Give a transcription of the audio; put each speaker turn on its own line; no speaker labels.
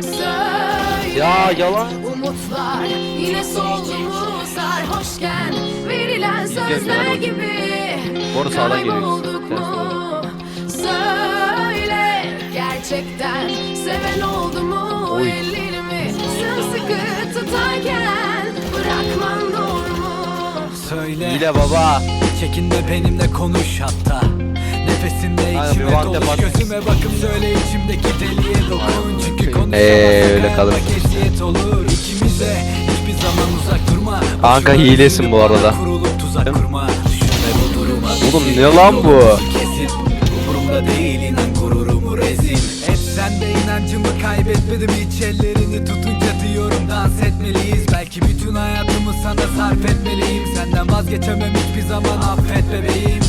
Söyle
Ya yalan.
Umutlar yine soldu mu sarhoşken Verilen sözler gibi
Doğru, sağdan geliyor.
Söyle gerçekten seven oldu mu
Oy.
Ellerimi sımsıkı tutarken Bırakman doğru mu?
Söyle
Hile baba.
Çekinme benimle konuş hatta Nefesimde
Aynen,
içime
bak.
Gözüme bakıp söyle içimdeki deliye dokun. Çünkü konuşamazsak
Ee, öyle
hayatmak
kalır.
eziyet olur. İkimize hiçbir zaman uzak durma.
Kanka
Boşuna
hilesin
üzülüp
bu arada.
bana Kurulup tuzak kurma. Düşünme bu duruma.
Oğlum ne lan bu?
Kesin. Umurumda değil inan gururumu rezil. Hep sende inancımı kaybetmedim. Hiç ellerini tutunca diyorum dans etmeliyiz. Belki bütün hayatımı sana sarf etmeliyim. Senden vazgeçemem hiçbir zaman affet bebeğim